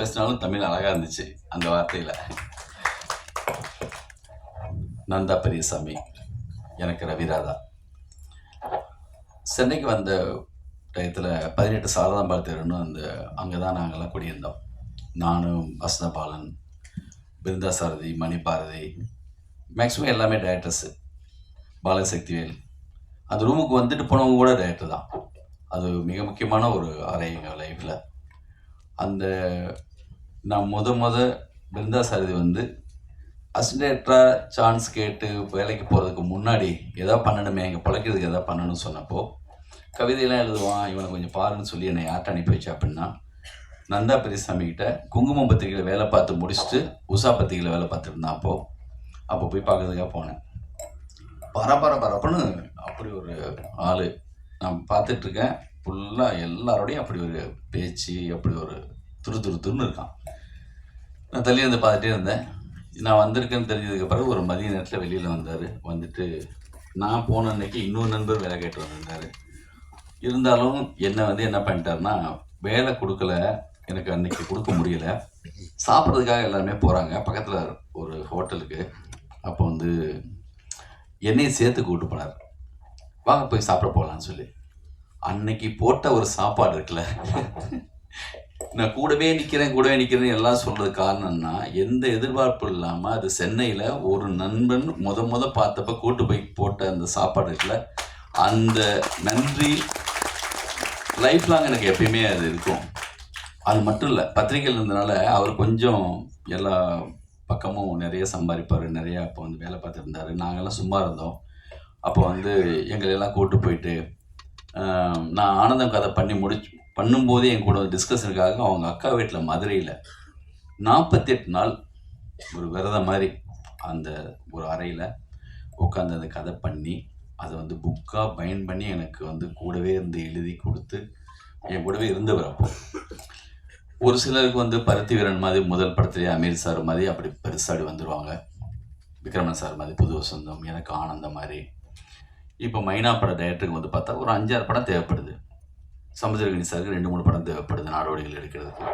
பேசினாலும் தமிழ் அழகாக இருந்துச்சு அந்த வார்த்தையில். நந்தா பெரியசாமி எனக்கு ரவிராதா. சென்னைக்கு வந்த டயத்தில் பதினெட்டு சாரதாம்பாள் தெருன்னு அந்த அங்கே தான் நாங்கள்லாம் குடியிருந்தோம். நானும் வசந்தபாலன் பிருந்தா சாரதி மணிபாரதி மேக்ஸிமம் எல்லாமே டேரக்டர்ஸு பாலசக்திவேல். அந்த ரூமுக்கு வந்துட்டு போனவங்க கூட டேரக்டர் தான். அது மிக முக்கியமான ஒரு அறை எங்கள் லைஃப்பில் அந்த நான் முத முத பிருந்தா சாரதி வந்து அசிஸ்டேட்டராக சான்ஸ் கேட்டு வேலைக்கு போகிறதுக்கு முன்னாடி எதாவது பண்ணணுமே எங்கள் பிழைக்கிறதுக்கு எதாவது பண்ணணும்னு சொன்னப்போ கவிதையெல்லாம் எழுதுவான் இவனை கொஞ்சம் பாருன்னு சொல்லி என்னை யார்ட்ட அனுப்பி வச்சா அப்படின்னா நந்தா பெரியசாமி கிட்ட குங்குமம் பத்திரிகையில் வேலை பார்த்து முடிச்சுட்டு உஷா பத்திரிகையில் வேலை பார்த்துட்டு இருந்தான் அப்போ. அப்போ போய் பார்க்கறதுக்காக போனேன். பரபர பரப்புன்னு அப்படி ஒரு ஆள். நான் பார்த்துட்ருக்கேன் ஃபுல்லாக எல்லாரோடையும் அப்படி ஒரு பேச்சு அப்படி ஒரு துரு துரு துருன்னு இருக்கான். நான் தள்ளி வந்து பார்த்துட்டே இருந்தேன். நான் வந்திருக்கேன்னு தெரிஞ்சதுக்கு பிறகு ஒரு மதிய நேரத்தில் வெளியில் வந்தார். வந்துட்டு நான் போன அன்னைக்கு இன்னொரு நண்பர் வேலை கேட்டு வந்திருந்தார். இருந்தாலும் என்னை வந்து என்ன பண்ணிட்டாருன்னா வேலை கொடுக்கல. எனக்கு அன்னைக்கு கொடுக்க முடியல. சாப்பிட்றதுக்காக எல்லாருமே போகிறாங்க பக்கத்தில் ஒரு ஹோட்டலுக்கு. அப்போ வந்து என்னையும் சேர்த்து கூப்பிட்டு போனார். வாங்க போய் சாப்பிட போகலான்னு சொல்லி. அன்னைக்கு போட்ட ஒரு சாப்பாடு இருக்குல்ல? நான் கூடவே நிற்கிறேன் கூடவே நிற்கிறேன் எல்லாம் சொல்கிறது காரணம்னா எந்த எதிர்பார்ப்பும் இல்லாமல் அது சென்னையில் ஒரு நண்பன் முத முத பார்த்தப்ப கூட்டு போய் போட்ட அந்த சாப்பாடு இருக்குல்ல அந்த நன்றி லைஃப் லாங் எனக்கு எப்பயுமே அது இருக்கும். அது மட்டும் இல்லை பத்திரிகையில் இருந்தனால அவர் கொஞ்சம் எல்லா பக்கமும் நிறைய சம்பாதிப்பார் நிறையா அப்போ வந்து வேலை பார்த்துருந்தாரு நாங்கள்லாம் சும்மா இருந்தோம். அப்போ வந்து எங்களெல்லாம் கூட்டு போயிட்டு நான் ஆனந்தம் கதை பண்ணி முடிச்சு பண்ணும்போதே என் கூட டிஸ்கஷனுக்காக அவங்க அக்கா வீட்டில் மதுரையில் நாற்பத்தெட்டு நாள் ஒரு விரதம் மாதிரி அந்த ஒரு அறையில் உட்காந்து அந்த கதை பண்ணி அதை வந்து புக்காக பயன் பண்ணி எனக்கு வந்து கூடவே இருந்து எழுதி கொடுத்து என் கூடவே இருந்தவர் அப்போ. ஒரு சிலருக்கு வந்து பருத்தி வீரன் மாதிரி முதல் படத்துலேயே அமீர் சார் மாதிரி அப்படி பெருசாடி வந்துடுவாங்க விக்ரமன் சார் மாதிரி புது வசந்தம் எனக்கு ஆனந்தம் மாதிரி. இப்போ மைனா பட டைரக்டருக்கு வந்து பார்த்தா ஒரு அஞ்சாறு படம் தேவைப்படுது. சமுதிரகணி சாருக்கு ரெண்டு மூணு படம் தேவைப்படுது நாடோடிகள் எடுக்கிறதுக்கு.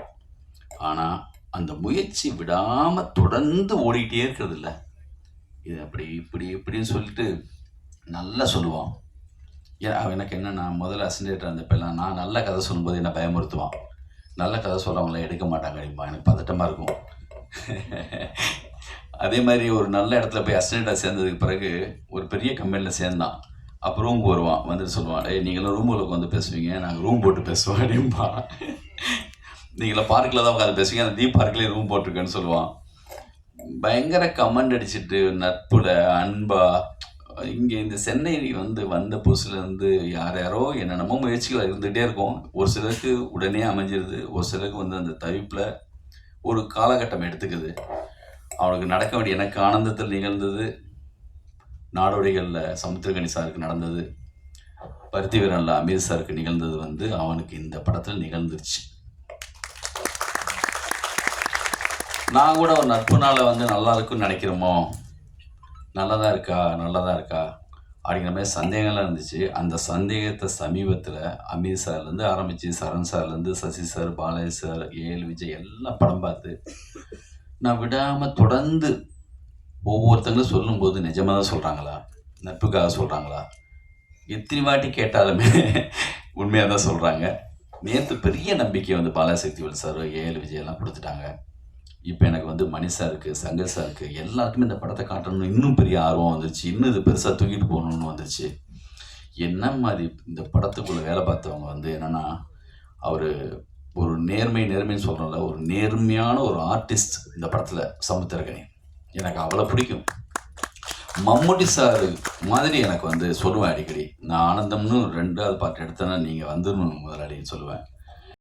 ஆனால் அந்த முயற்சி விடாமல் தொடர்ந்து ஓடிக்கிட்டே இருக்கிறது இல்லை. இது அப்படி இப்படி இப்படின்னு சொல்லிட்டு நல்லா சொல்லுவான். ஏன் அவன் எனக்கு என்ன நான் முதல்ல அசிஸ்டேட்டர் இருந்தப்பெல்லாம் நான் நல்ல கதை சொல்லும்போது என்ன பயமுறுத்துவான். நல்ல கதை சொல்கிறவங்கள எடுக்க மாட்டாங்க அப்படிம்பா எனக்கு பதட்டமாக இருக்கும். அதே மாதிரி ஒரு நல்ல இடத்துல போய் அசிஸ்டண்ட்டாக சேர்ந்ததுக்கு பிறகு ஒரு பெரிய கம்பெனியில் சேர்ந்தான். அப்போ ரூமுக்கு வருவான் வந்துட்டு சொல்லுவான் டேய் நீங்களாம் ரூமில் உட்காந்து பேசுவீங்க நாங்கள் ரூம் போட்டு பேசுவோம் அப்படிம்பா. நீங்களாம் பார்க்கில் தான் உட்காந்து பேசுவீங்க அந்த தீப் பார்க்லேயே ரூம் போட்டிருக்கேன்னு சொல்லுவான். பயங்கர கமெண்ட் அடிச்சிட்டு நட்புல அன்பா இங்கே இந்த சென்னை வந்து வந்த புதுசுலேருந்து யார் யாரோ என்னென்னமோ முயற்சிகள் இருந்துகிட்டே இருக்கும். ஒரு சிலருக்கு உடனே அமைஞ்சிருது ஒரு சிலருக்கு வந்து அந்த தவிப்பில் ஒரு காலகட்டம் எடுத்துக்குது. அவனுக்கு நடக்க வேண்டிய எனக்கு ஆனந்தத்தில் நிகழ்ந்தது. நாடோடிகளில் சமுத்திரகனி சாருக்கு நடந்தது. பருத்தி வீரனில் அமீர் சாருக்கு நிகழ்ந்தது வந்து அவனுக்கு இந்த படத்தில் நிகழ்ந்துருச்சு. நான் கூட ஒரு நட்பு நாளை வந்து நல்லா இருக்குன்னு நினைக்கிறோமோ? நல்லதா இருக்கா? நல்லதா இருக்கா? அப்படிங்கிற மாதிரி சந்தேகம்லாம் இருந்துச்சு. அந்த சந்தேகத்தை சமீபத்தில் அமீர் சார்லேருந்து ஆரம்பித்து Charan சார்லேருந்து Sasi sir Balaji sir AL Vijay எல்லாம் படம் பார்த்து நான் விடாமல் தொடர்ந்து ஒவ்வொருத்தங்களும் சொல்லும்போது நிஜமாக தான் சொல்கிறாங்களா நட்புக்காக சொல்கிறாங்களா எத்தனை வாட்டி கேட்டாலுமே உண்மையாக தான் சொல்கிறாங்க நேற்று பெரிய நம்பிக்கை வந்து பாலாசக்திவல் சார் ஏஎல் விஜய் எல்லாம் கொடுத்துட்டாங்க. இப்போ எனக்கு வந்து மணி இருக்குது சங்கர் சாருக்கு எல்லாருக்குமே இந்த படத்தை காட்டணும்னு இன்னும் பெரிய ஆர்வம் வந்துருச்சு. இன்னும் இது பெருசாக தூக்கிட்டு போகணும்னு வந்துருச்சு. என்ன மாதிரி இந்த படத்துக்குள்ளே வேலை பார்த்தவங்க வந்து என்னென்னா அவர் ஒரு நேர்மை நேர்மைன்னு சொல்கிறோம்ல ஒரு நேர்மையான ஒரு ஆர்டிஸ்ட் இந்த படத்தில் சமுத்திரகனி எனக்கு அவ்வளோ பிடிக்கும். மம்முட்டி சார் மாதிரி எனக்கு வந்து சொல்லுவேன் அடிக்கடி. நான் ஆனந்தம்னு ரெண்டாவது பாட்டு எடுத்தேன்னா நீங்கள் வந்துடணும் முதலாளின்னு சொல்லுவேன்.